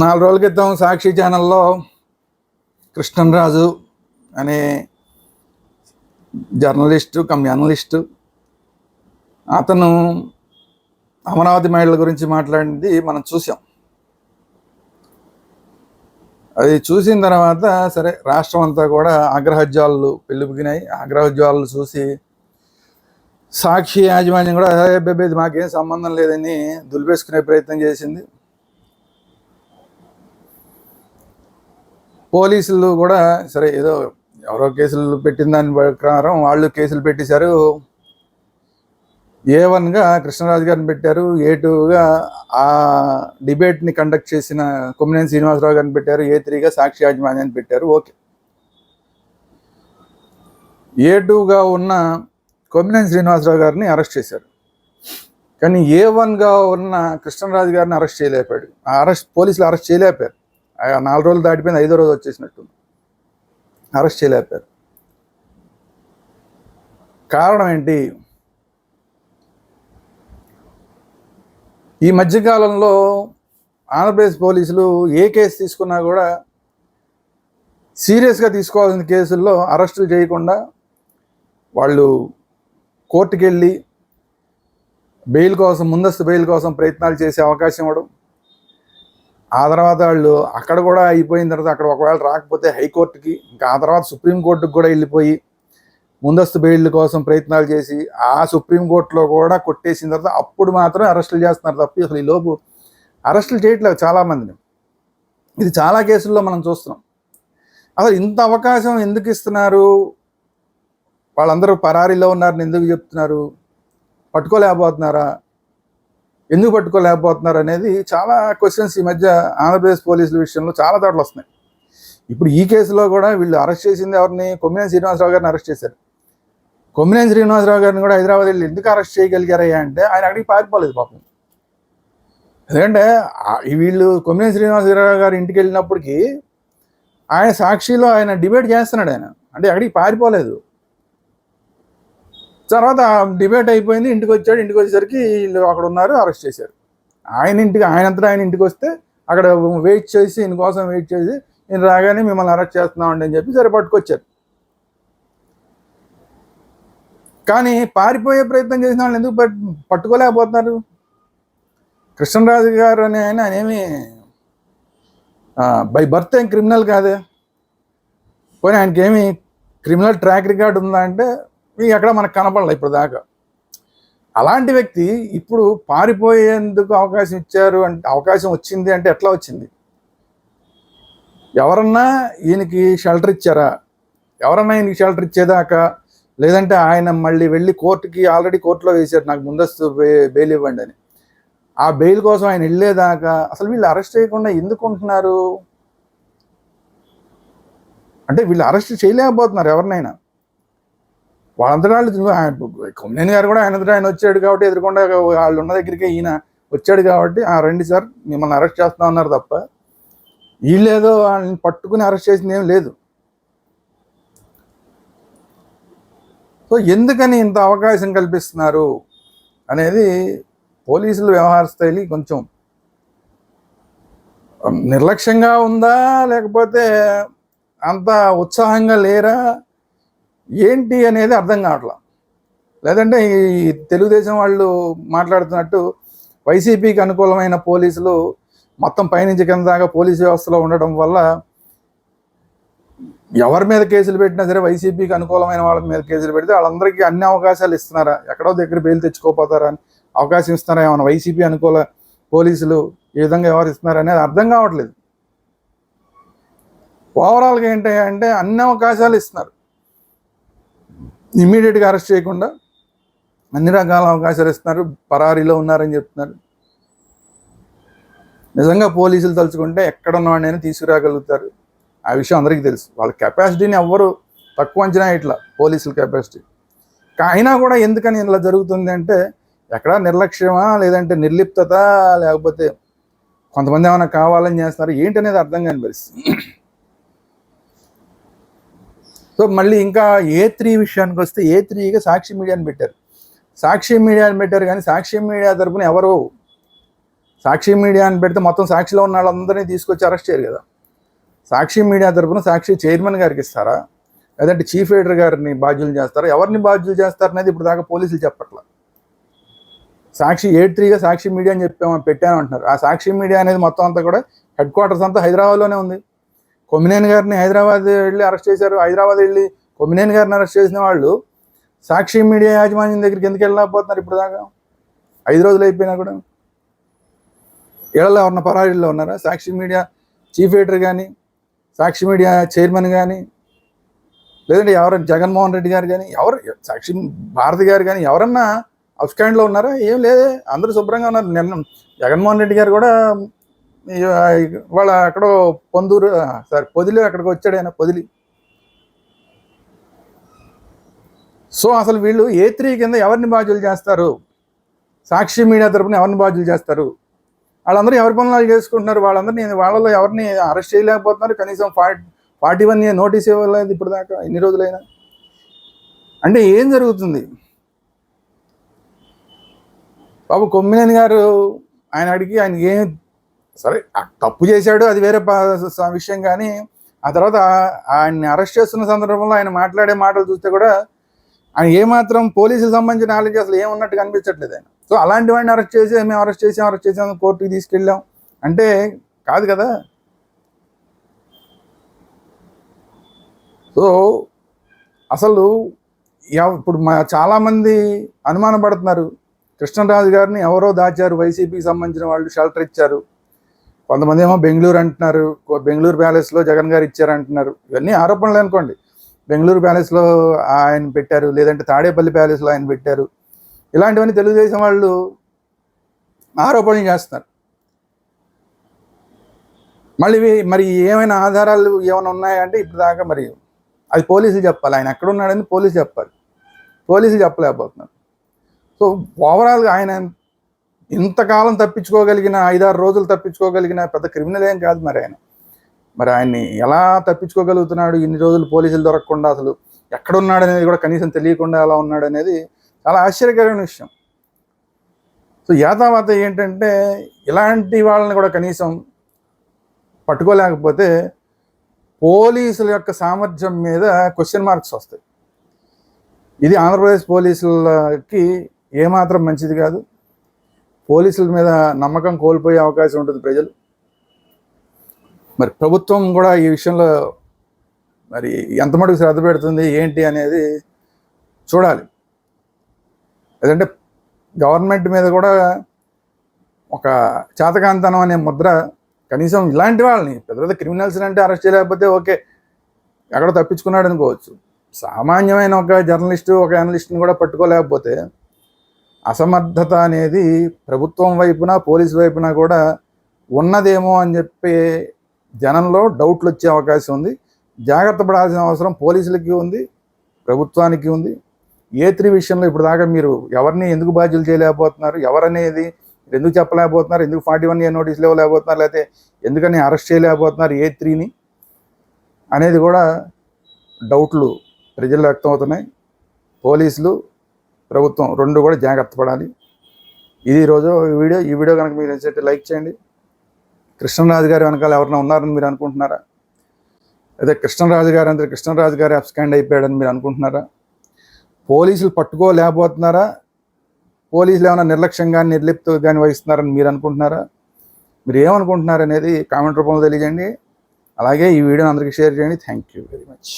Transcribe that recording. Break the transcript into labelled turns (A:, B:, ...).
A: నాలుగు రోజుల క్రితం సాక్షి ఛానల్లో కృష్ణరాజు అనే జర్నలిస్టు కమ్ జర్నలిస్టు అతను అమరావతి మహిళల గురించి మాట్లాడింది మనం చూసాం. అది చూసిన తర్వాత సరే రాష్ట్రం అంతా కూడా ఆగ్రహోజ్వాలు పెళ్ళిపుకినాయి ఆగ్రహోజ్వాలు చూసి సాక్షి యాజమాన్యం కూడా అదే బేబే ఇది మాకేం సంబంధం లేదని దులిపేసుకునే ప్రయత్నం చేసింది. పోలీసులు కూడా సరే ఏదో ఎవరో కేసులు పెట్టిన దాని ప్రకారం వాళ్ళు కేసులు పెట్టేశారు. ఏ వన్గా కృష్ణరాజు గారిని పెట్టారు ఏ టూగా ఆ డిబేట్ని కండక్ట్ చేసిన కొమ్మినేని శ్రీనివాసరావు గారిని పెట్టారు ఏ త్రీగా సాక్షి యాజమాన్యాన్ని పెట్టారు ఓకే. ఏ టూగా ఉన్న కొమ్మినేని శ్రీనివాసరావు గారిని అరెస్ట్ చేశారు. కానీ ఏ వన్గా ఉన్న కృష్ణరాజు గారిని అరెస్ట్ చేయలేపాడు. ఆ అరెస్ట్ పోలీసులు అరెస్ట్ చేయలేపారు. నాలుగు రోజులు దాటిపోయింది ఐదో రోజు వచ్చేసినట్టు అరెస్ట్ చేయలేపారు కారణం ఏంటి? ఈ మధ్యకాలంలో ఆంధ్రప్రదేశ్ పోలీసులు ఏ కేసు తీసుకున్నా కూడా సీరియస్గా తీసుకోవాల్సిన కేసుల్లో అరెస్టులు చేయకుండా వాళ్ళు కోర్టుకెళ్ళి బెయిల్ కోసం ముందస్తు బెయిల్ కోసం ప్రయత్నాలు చేసే అవకాశం ఇవ్వడం ఆ తర్వాత వాళ్ళు అక్కడ కూడా అయిపోయిన తర్వాత అక్కడ ఒకవేళ రాకపోతే హైకోర్టుకి ఇంకా ఆ తర్వాత సుప్రీంకోర్టుకి కూడా వెళ్ళిపోయి ముందస్తు బెయిల్ కోసం ప్రయత్నాలు చేసి ఆ సుప్రీంకోర్టులో కూడా కొట్టేసిన తర్వాత అప్పుడు మాత్రం అరెస్టులు చేస్తున్నారు తప్ప అసలు ఈ లోపు అరెస్టులు చేయట్లేదు చాలామందిని. ఇది చాలా కేసుల్లో మనం చూస్తున్నాం. అసలు ఇంత అవకాశం ఎందుకు ఇస్తున్నారు? వాళ్ళందరూ పరారీలో ఉన్నారని ఎందుకు చెప్తున్నారు? పట్టుకోలేకపోతున్నారా? ఎందుకు పట్టుకోలేకపోతున్నారు అనేది చాలా క్వశ్చన్స్ ఈ మధ్య ఆంధ్రప్రదేశ్ పోలీసుల విషయంలో చాలా చోట్ల వస్తున్నాయి. ఇప్పుడు ఈ కేసులో కూడా వీళ్ళు అరెస్ట్ చేసింది ఎవరిని? కొమ్మినేని శ్రీనివాసరావు గారిని అరెస్ట్ చేశారు. కొమ్మినేని శ్రీనివాసరావు గారిని కూడా హైదరాబాద్ వెళ్ళి ఎందుకు అరెస్ట్ చేయగలిగారయ్యా అంటే ఆయన అక్కడికి పారిపోలేదు పాపం. ఎందుకంటే వీళ్ళు కొమ్మినేని శ్రీనివాసరావు గారి ఇంటికి వెళ్ళినప్పటికీ ఆయన సాక్షిలో ఆయన డిబేట్ చేస్తున్నాడు ఆయన. అంటే అక్కడికి పారిపోలేదు. తర్వాత డిబేట్ అయిపోయింది ఇంటికి వచ్చాడు ఇంటికి వచ్చేసరికి వీళ్ళు అక్కడ ఉన్నారు అరెస్ట్ చేశారు. ఆయన ఇంటికి ఆయనంతటా ఆయన ఇంటికి వస్తే అక్కడ వెయిట్ చేసి ఈయన కోసం వెయిట్ చేసి నేను రాగానే మిమ్మల్ని అరెస్ట్ చేస్తున్నామండి అని చెప్పి సరే పట్టుకొచ్చారు కానీ పారిపోయే ప్రయత్నం చేసిన వాళ్ళు ఎందుకు పట్టుకోలేకపోతున్నారు? కృష్ణరాజు గారు అనే ఆయన ఆయన బై బర్త్ ఏం క్రిమినల్ కాదే? పోనీ ఆయనకి ఏమి క్రిమినల్ ట్రాక్ రికార్డ్ ఉందా అంటే ఎక్కడ మనకు కనపడలే ఇప్పుడు దాకా. అలాంటి వ్యక్తి ఇప్పుడు పారిపోయేందుకు అవకాశం ఇచ్చారు అంటే అవకాశం వచ్చింది అంటే ఎట్లా వచ్చింది? ఎవరన్నా ఈయనకి షెల్టర్ ఇచ్చారా? ఎవరన్నా ఈయనకి షెల్టర్ ఇచ్చేదాకా? లేదంటే ఆయన మళ్ళీ వెళ్ళి కోర్టుకి ఆల్రెడీ కోర్టులో వేశారు నాకు ముందస్తు బెయిల్ ఇవ్వండి అని. ఆ బెయిల్ కోసం ఆయన వెళ్ళేదాకా? అసలు వీళ్ళు అరెస్ట్ చేయకుండా ఎందుకు ఉంటున్నారు? అంటే వీళ్ళు అరెస్ట్ చేయలేకపోతున్నారు ఎవరినైనా. వాళ్ళంతటా వాళ్ళు ఆయన- కొమ్మనేని గారు కూడా ఆయన ఆయన వచ్చాడు కాబట్టి ఎదురుకుండా వాళ్ళు ఉన్న దగ్గరికి ఈయన వచ్చాడు కాబట్టి ఆ రండి సార్ మిమ్మల్ని అరెస్ట్ చేస్తా ఉన్నారు తప్ప వీళ్ళేదో వాళ్ళని పట్టుకుని అరెస్ట్ చేసింది ఏం లేదు. సో ఎందుకని ఇంత అవకాశం కల్పిస్తున్నారు అనేది పోలీసుల వ్యవహార శైలి కొంచెం నిర్లక్ష్యంగా ఉందా లేకపోతే అంత ఉత్సాహంగా లేరా? ఏంటి అనేది అర్థం కావట్లా. లేదంటే ఈ తెలుగుదేశం వాళ్ళు మాట్లాడుతున్నట్టు వైసీపీకి అనుకూలమైన పోలీసులు మొత్తం పైనుంచి కింద దాకా పోలీసు వ్యవస్థలో ఉండడం వల్ల ఎవరి మీద కేసులు పెట్టినా సరే వైసీపీకి అనుకూలమైన వాళ్ళ మీద కేసులు పెడితే వాళ్ళందరికీ అన్ని అవకాశాలు ఇస్తున్నారా? ఎక్కడో దగ్గర బెయిల్ తెచ్చుకోపోతారా? అని అవకాశం ఇస్తున్నారా? ఏమైనా వైసీపీ అనుకూల పోలీసులు ఏ విధంగా వ్యవహరిస్తున్నారు అనేది అర్థం కావట్లేదు. ఓవరాల్గా ఏంటి అంటే అన్ని అవకాశాలు ఇస్తున్నారు. ఇమీడియట్గా అరెస్ట్ చేయకుండా అన్ని రకాల అవకాశాలు ఇస్తున్నారు పరారీలో ఉన్నారని చెప్తున్నారు. నిజంగా పోలీసులు తలుచుకుంటే ఎక్కడ ఉన్నవాడినైనా తీసుకురాగలుగుతారు. ఆ విషయం అందరికీ తెలుసు. వాళ్ళ కెపాసిటీని ఎవ్వరు తక్కువ అంచనా ఇట్లా పోలీసుల కెపాసిటీ. అయినా కూడా ఎందుకని ఇలా జరుగుతుంది అంటే ఎక్కడా నిర్లక్ష్యమా లేదంటే నిర్లిప్తత లేకపోతే కొంతమంది ఏమైనా కావాలని చేస్తారు ఏంటనేది అర్థం కాని పరిస్థితి. సో మళ్ళీ ఇంకా ఏ త్రీ విషయానికి వస్తే ఏ త్రీగా సాక్షి మీడియాని పెట్టారు. సాక్షి మీడియాని పెట్టారు కానీ సాక్షి మీడియా తరపున ఎవరు సాక్షి మీడియాని పెడితే మొత్తం సాక్షిలో ఉన్న వాళ్ళందరినీ తీసుకొచ్చి అరెస్ట్ చేయరు కదా. సాక్షి మీడియా తరపున సాక్షి చైర్మన్ గారికి ఇస్తారా? లేదంటే చీఫ్ ఎడిటర్ గారిని బాధ్యులు చేస్తారా? ఎవరిని బాధ్యులు చేస్తారనేది ఇప్పుడు దాకా పోలీసులు చెప్పట్ల. సాక్షి ఎయిట్ త్రీగా సాక్షి మీడియా అని చెప్పాము పెట్టాను అంటున్నారు. ఆ సాక్షి మీడియా అనేది మొత్తం అంతా కూడా హెడ్ క్వార్టర్స్ అంతా హైదరాబాద్లోనే ఉంది. కొమ్మినేని గారిని హైదరాబాద్ వెళ్ళి అరెస్ట్ చేశారు. హైదరాబాద్ వెళ్ళి కొమ్మినేని గారిని అరెస్ట్ చేసిన వాళ్ళు సాక్షి మీడియా యాజమాన్యం దగ్గరికి ఎందుకు వెళ్ళలేకపోతున్నారు ఇప్పుడు దాకా? ఐదు రోజులు అయిపోయినా కూడా. ఇళ్ళలో ఉన్న పరారీల్లో ఉన్నారా? సాక్షి మీడియా చీఫ్ ఎడిటర్ కానీ సాక్షి మీడియా చైర్మన్ కానీ లేదంటే ఎవరు జగన్మోహన్ రెడ్డి గారు కానీ ఎవరు సాక్షి భారతి గారు కానీ ఎవరన్నా అవుట్స్టాండ్లో ఉన్నారా? ఏం లేదే. అందరూ శుభ్రంగా ఉన్నారు. నిన్న జగన్మోహన్ రెడ్డి గారు కూడా వాళ్ళ ఎక్కడో పొందూరు సారీ పొదిలి అక్కడికి వచ్చాడు ఆయన పొదిలి. సో అసలు వీళ్ళు ఏ త్రీ కింద ఎవరిని బాధ్యులు చేస్తారు? సాక్షి మీడియా తరపున ఎవరిని బాధ్యులు చేస్తారు? వాళ్ళందరూ ఎవరి పనులు వాళ్ళు చేసుకుంటున్నారు? వాళ్ళందరినీ వాళ్ళలో ఎవరిని అరెస్ట్ చేయలేకపోతున్నారు? కనీసం ఫార్టీ ఫార్టీ వన్ నోటీస్ ఇవ్వలేదు ఇప్పుడు దాకా ఎన్ని రోజులైనా? అంటే ఏం జరుగుతుంది? బాబు కొమ్మినేని గారు ఆయన అడిగి ఆయన ఏం సరే తప్పు చేశాడు అది వేరే విషయం కానీ ఆ తర్వాత ఆయన్ని అరెస్ట్ చేస్తున్న సందర్భంలో ఆయన మాట్లాడే మాటలు చూస్తే కూడా ఆయన ఏమాత్రం పోలీసులకు సంబంధించిన నాలెడ్జ్ అసలు ఏమున్నట్టు కనిపించట్లేదు ఆయన. సో అలాంటి వాడిని అరెస్ట్ చేసి మేము అరెస్ట్ చేసాం అరెస్ట్ చేసాం కోర్టుకి తీసుకెళ్ళాం. అంటే కాదు కదా? సో అసలు ఇప్పుడు మా చాలామంది అనుమానపడుతున్నారు. కృష్ణరాజు గారిని ఎవరో దాచారు వైసీపీకి సంబంధించిన వాళ్ళు షెల్టర్ ఇచ్చారు. కొంతమంది ఏమో బెంగళూరు అంటున్నారు బెంగళూరు ప్యాలెస్లో జగన్ గారు ఇచ్చారు అంటున్నారు. ఇవన్నీ ఆరోపణలు అనుకోండి. బెంగళూరు ప్యాలెస్లో ఆయన పెట్టారు లేదంటే తాడేపల్లి ప్యాలెస్లో ఆయన పెట్టారు. ఇలాంటివన్నీ తెలుగుదేశం వాళ్ళు ఆరోపణలు చేస్తున్నారు. మళ్ళీ ఇవి- మరి ఏమైనా ఆధారాలు ఏమైనా ఉన్నాయంటే ఇప్పుడు దాకా మరి అది పోలీసులు చెప్పాలి. ఆయన ఎక్కడ ఉన్నాడని పోలీసు చెప్పాలి. పోలీసులు చెప్పలేకపోతున్నారు. సో ఓవరాల్గా ఆయన ఇంతకాలం తప్పించుకోగలిగిన ఐదారు రోజులు తప్పించుకోగలిగిన పెద్ద క్రిమినల్ ఏం కాదు మరి ఆయన. మరి ఆయన్ని ఎలా తప్పించుకోగలుగుతున్నాడు? ఇన్ని రోజులు పోలీసులు దొరకకుండా అసలు ఎక్కడున్నాడు అనేది కూడా కనీసం తెలియకుండా ఎలా ఉన్నాడు అనేది చాలా ఆశ్చర్యకరమైన విషయం. సో యాతావాత ఏంటంటే ఇలాంటి వాళ్ళని కూడా కనీసం పట్టుకోలేకపోతే పోలీసుల యొక్క సామర్థ్యం మీద క్వశ్చన్ మార్క్స్ వస్తాయి. ఇది ఆంధ్రప్రదేశ్ పోలీసులకి ఏమాత్రం మంచిది కాదు. పోలీసుల మీద నమ్మకం కోల్పోయే అవకాశం ఉంటుంది ప్రజలు. మరి ప్రభుత్వం కూడా ఈ విషయంలో మరి ఎంత మటుకు శ్రద్ధ పెడుతుంది ఏంటి అనేది చూడాలి. లేదంటే గవర్నమెంట్ మీద కూడా ఒక చేతకాంతనం అనే ముద్ర కనీసం ఇలాంటి వాళ్ళని పెద్ద పెద్ద క్రిమినల్స్ అంటే అరెస్ట్ చేయలేకపోతే ఓకే ఎక్కడ తప్పించుకున్నాడు అనుకోవచ్చు సామాన్యమైన ఒక జర్నలిస్టు ఒక అనలిస్ట్ని కూడా పట్టుకోలేకపోతే అసమర్థత అనేది ప్రభుత్వం వైపున పోలీసు వైపున కూడా ఉన్నదేమో అని చెప్పే జనంలో డౌట్లు వచ్చే అవకాశం ఉంది. జాగ్రత్త పడాల్సిన అవసరం పోలీసులకి ఉంది ప్రభుత్వానికి ఉంది. ఏ త్రీ విషయంలో ఇప్పుడు దాకా మీరు ఎవరిని ఎందుకు బాధ్యులు చేయలేకపోతున్నారు ఎవరనేది ఎందుకు చెప్పలేకపోతున్నారు ఎందుకు ఫార్టీ వన్ ఏ నోటీసులు ఇవ్వలేకపోతున్నారు లేకపోతే ఎందుకని అరెస్ట్ చేయలేకపోతున్నారు ఏ త్రీని అనేది కూడా డౌట్లు ప్రజల్లో వ్యక్తమవుతున్నాయి. పోలీసులు ప్రభుత్వం రెండు కూడా జాగ్రత్త పడాలి. ఇది ఈరోజు ఈ వీడియో. ఈ వీడియో కనుక మీరు నచ్చితే లైక్ చేయండి. కృష్ణరాజు గారి వెనకాల ఎవరైనా ఉన్నారని మీరు అనుకుంటున్నారా? అదే కృష్ణరాజు గారు అంటే కృష్ణరాజు గారు అబ్స్కాండ్ అయిపోయాడని మీరు అనుకుంటున్నారా? పోలీసులు పట్టుకోలేకపోతున్నారా? పోలీసులు ఏమైనా నిర్లక్ష్యంగా నిర్లిప్త కానీ వహిస్తున్నారని మీరు అనుకుంటున్నారా? మీరు ఏమనుకుంటున్నారు అనేది కామెంట్ రూపంలో తెలియజేయండి. అలాగే ఈ వీడియోని అందరికీ షేర్ చేయండి. Thank you very much.